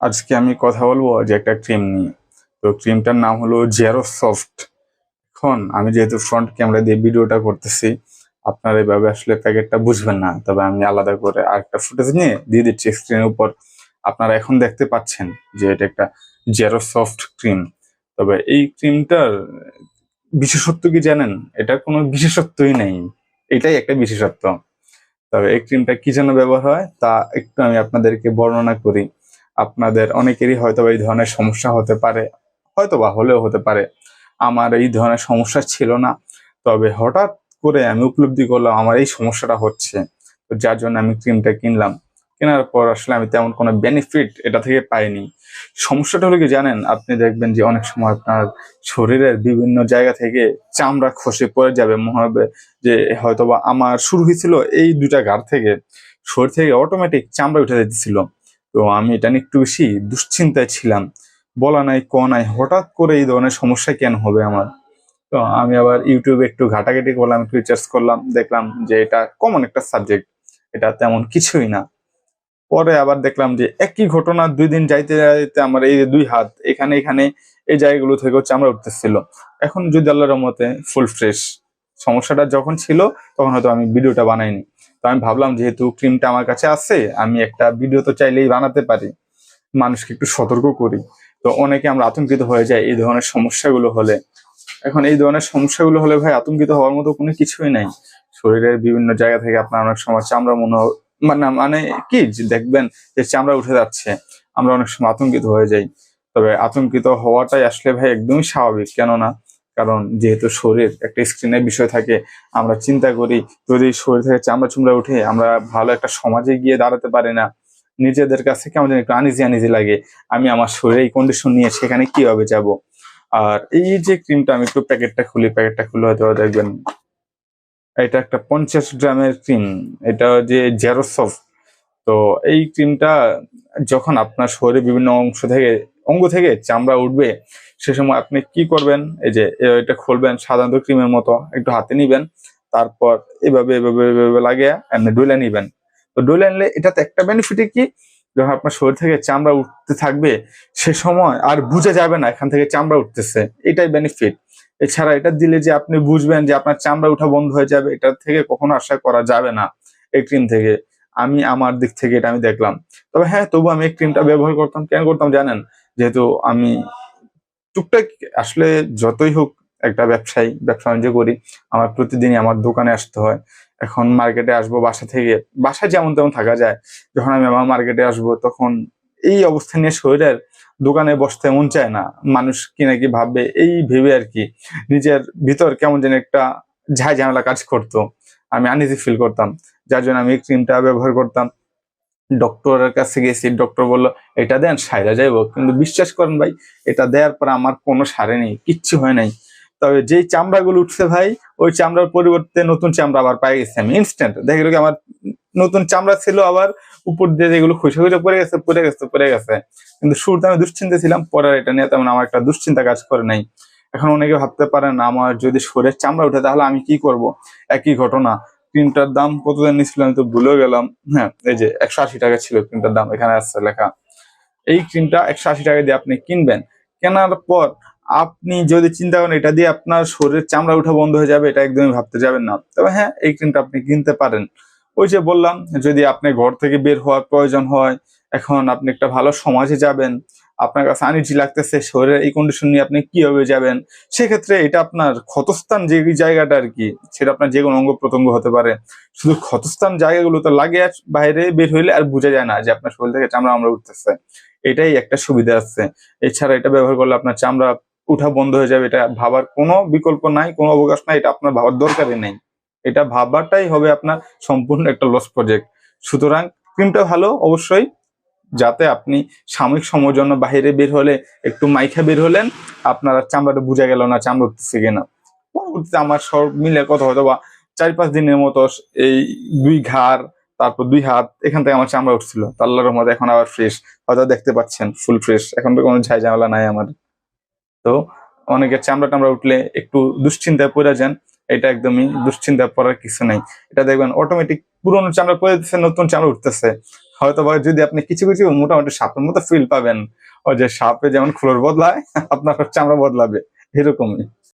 আজকে আমি কথা বলব যে একটা ক্রিম নিয়ে। তো ক্রিমটার নাম হলো জেরো সফট এখন আমি যেহেতু ফ্রন্ট ক্যামেরা দিয়ে ভিডিওটা করতেছি, আপনারা এভাবে আসলে প্যাকেটটা বুঝবেন না। তবে আমি আলাদা করে আরেকটা ফুটেজ নিয়ে দিয়ে দিচ্ছি স্ক্রিনের উপর। আপনারা এখন দেখতে পাচ্ছেন যে এটা একটা জেরো সফট ক্রিম তবে এই ক্রিমটার বিশেষত্ব কি জানেন? এটা কোনো বিশেষত্বই নেই। এটাই একটা বিশেষত্ব। তবে এই ক্রিমটা কি জন্য ব্যবহার হয় তা একটু আমি আপনাদেরকে বর্ণনা করি। আপনাদের অনেকেরই হয়তো এই ধরনের সমস্যা হতে পারে, হয়তো বা হলেও হতে পারে। আমার এই ধরনের সমস্যা ছিল না, তবে হঠাৎ করে আমি উপলব্ধি করলাম আমার এই সমস্যাটা হচ্ছে। তো যার জন্য আমি ক্রিমটা কিনলাম। কেনার পর আসলে আমি তেমন কোনো বেনিফিট এটা থেকে পাইনি। সমস্যাটা হলো কি জানেন? আপনি দেখবেন যে অনেক সময় আপনার শরীরের বিভিন্ন জায়গা থেকে চামড়া খসে পড়ে যাবে। মনে হবে যে হয়তোবা আমার শুরু হয়েছিল এই দুটা ঘাড় থেকে। শরীর থেকে অটোমেটিক চামড়া উঠে যেতেছিল। তো আমি এটা নিয়ে একটু বেশি দুশ্চিন্তায় ছিলাম। বলা নাই, ক নাই, হঠাৎ করে এই ধরনের সমস্যা কেন হবে আমার? তো আমি আবার ইউটিউবে একটু ঘাটাঘাটি করলাম, একটু রিচার্জ করলাম, দেখলাম যে এটা কমন একটা সাবজেক্ট এটা তেমন কিছুই না। পরে আবার দেখলাম যে একই ঘটনা দুই দিন যাইতে যাইতে আমার এই দুই হাত, এখানে এখানে এই জায়গাগুলো থেকে চামড়া উঠতেছিল। এখন যদি আল্লাহর মতে ফুল ফ্রেশ সমস্যাটা যখন ছিল, তখন হয়তো আমি ভিডিওটা বানাইনি। তো আমি ভাবলাম যেহেতু ক্রিমটা আমার কাছে আছে, আমি একটা ভিডিও তো চাইলেই বানাতে পারি। মানুষকে একটু সতর্ক করি। তো অনেকে আমরা আতঙ্কিত হয়ে যাই এই ধরনের সমস্যাগুলো হলে। এখন এই ধরনের সমস্যাগুলো হলে ভাই আতঙ্কিত হওয়ার মতো কোনো কিছুই নাই। শরীরের বিভিন্ন জায়গা থেকে আপনার অনেক সময় চামড়া মনে মানে মানে কি দেখবেন যে চামড়া উঠে যাচ্ছে। আমরা অনেক সময় আতঙ্কিত হয়ে যাই। তবে আতঙ্কিত হওয়াটাই আসলে ভাই একদমই স্বাভাবিক। কেননা কারণ যেহেতু শরীর একটা স্ক্রিনের বিষয় থাকে, আমরা চিন্তা করি যদি শরীর থেকে চামড়া চুমড়া উঠে আমরা ভালো একটা সমাজে গিয়ে দাঁড়াতে পারি না, নিজেদের কাছে কেমন যেন একটু আনিজি আনিজি লাগে, আমি আমার শরীরে এই কন্ডিশন নিয়ে সেখানে কীভাবে যাব? আর এই যে ক্রিমটা আমি একটু প্যাকেটটা খুলি প্যাকেটটা খুলে হয়তো দেখবেন এটা একটা পঞ্চাশ গ্রামের ক্রিম এটা যে জেরোসফ তো এই ক্রিমটা যখন আপনার শরীরে বিভিন্ন অংশ থেকে, অঙ্গ থেকে চামড়া উঠবে সে সময় আপনি কি করবেন? এই যে এটা খুলবেন সাধারণত ক্রিমের মতো, একটু হাতে নিবেন, তারপর এভাবে এভাবে এভাবে লাগিয়ে এমনি ডুলে নিবেন। তো ডুলে নিলে এটাতে একটা বেনিফিট কি? যখন আপনার শরীর থেকে চামড়া উঠতে থাকবে, সে সময় আর বুঝে যাবে না এখান থেকে চামড়া উঠতেছে। এটাই বেনিফিট এছাড়া এটা দিলে যে আপনি বুঝবেন যে আপনার চামড়া উঠা বন্ধ হয়ে যাবে, এটা থেকে কখনো আশা করা যাবে না এই ক্রিম থেকে। আমি আমার দিক থেকে এটা আমি দেখলাম। তবে হ্যাঁ তবু আমি এই ক্রিমটা ব্যবহার করতাম। কেন করতাম জানেন? যেহেতু আমি টুকটাক আসলে যতই হোক একটা ব্যবসায়ী, ব্যবসা বাণিজ্য করি, আমার প্রতিদিনই আমার দোকানে আসতে হয়। এখন মার্কেটে আসব বাসা থেকে, বাসায় যেমন তেমন থাকা যায়। যখন আমি আমার মার্কেটে আসব তখন এই অবস্থা নিয়ে শরীরের দোকানে বসতে মন চায় না। মানুষ কি নাকি ভাববে, এই ভেবে আর কি। নিজের ভিতর কেমন যেন একটা ঝাই ঝামেলা কাজ করতো। আমি আনইজি ফিল করতাম। যার জন্য আমি ক্রিমটা ব্যবহার করতাম। ডক্টরের কাছে গেছি, ডক্টর বলল, এটা দেন, সাইরা যাইবো। কিন্তু বিশ্বাস করেন ভাই, এটা দেওয়ার পর আমার কোনো সারে নেই, কিচ্ছু হয় নাই। তবে যেই চামড়াগুলো উঠছে ভাই, ওই চামড়ার পরিবর্তে নতুন চামড়া আবার পাই গেছি আমি ইনস্ট্যান্ট দেখে কি আমার নতুন চামড়া ছিল আবার উপর দিয়ে যেগুলো খুশি খুশি পড়ে গেছে পড়ে গেছে পড়ে গেছে। কিন্তু শুরুতে আমি দুশ্চিন্তা ছিলাম, পরে এটা নিয়ে তেমন আমার একটা দুশ্চিন্তা কাজ করে নাই। এখন অনেকে ভাবতে পারেন, আমার যদি শরীরের চামড়া উঠে তাহলে আমি কি করব? একই ঘটনা। ক্রিমটার দাম কত জানি নিচ্ছিল আমি তো ভুলেও গেলাম। হ্যাঁ এই যে একশো আশি টাকা ছিল ক্রিমটার দাম, এখানে আসছে লেখা। এই ক্রিমটা একশো আশি টাকা দিয়ে আপনি কিনবেন। কেনার পর আপনি যদি চিন্তা করেন এটা দিয়ে আপনার শরীরের চামড়া উঠা বন্ধ হয়ে যাবে, এটা একদমই ভাবতে যাবেন না। তবে হ্যাঁ এই ক্রিমটা আপনি কিনতে পারেন। ওই যে বললাম, যদি আপনি ঘর থেকে বের হওয়ার প্রয়োজন হয়, এখন আপনি একটা ভালো সমাজে যাবেন আপনার কাছে আনিজি লাগতেছে, শরীরের এই কন্ডিশন নিয়ে আপনি কীভাবে যাবেন? সেক্ষেত্রে এটা আপনার ক্ষতস্থান যে জায়গাটা আর কি, সেটা আপনার যে কোনো অঙ্গ প্রত্যঙ্গ হতে পারে। শুধু ক্ষতস্থান জায়গাগুলোতে লাগে আর বাইরে বের হইলে আর বোঝা যায় না যে আপনার শরীর থেকে চামড়া আমরা উঠতেছে। এটাই একটা সুবিধা আছে। এছাড়া এটা ব্যবহার করলে আপনার চামড়া উঠা বন্ধ হয়ে যাবে, এটা ভাবার কোনো বিকল্প নাই, কোনো অবকাশ নাই, এটা আপনার ভাবার দরকারই নেই। এটা ভাবাটাই হবে আপনার সম্পূর্ণ একটা লস প্রজেক্ট সুতরাং ক্রিমটা ভালো, অবশ্যই। যাতে আপনি সাময়িক সময়ের জন্য বাইরে বের হলে একটু মাইখা বের হলেন, আপনার চামড়াটা বোঝা গেল না চামড়া উঠতেছে কিনা। পরবর্তীতে আমার সব মিলে কথা হয়তো বা চার পাঁচ দিনের মতো এই দুই ঘাড়, তারপর দুই হাত, এখান থেকে আমার চামড়া উঠছিল। আল্লাহর রহমতে এখন আবার ফ্রেশ হয়তো দেখতে পাচ্ছেন ফুল ফ্রেশ এখন তো কোনো ঝাই ঝামেলা নাই আমার। তো অনেকের চামড়া টামড়া উঠলে একটু দুশ্চিন্তায় পড়ে যান। এটা একদমই দুশ্চিন্তায় পড়ার কিছু নাই। এটা দেখবেন অটোমেটিক পুরোনো চামড়া পড়ে যাচ্ছে, নতুন চামড়া উঠতেছে। হয়তো বা যদি আপনি কিছু কিছু মোটামুটি সাপের মতো ফিল পাবেন, ওই যে সাপে যেমন ফ্লোর বদলায়, আপনার চামড়া বদলাবে, এরকমই।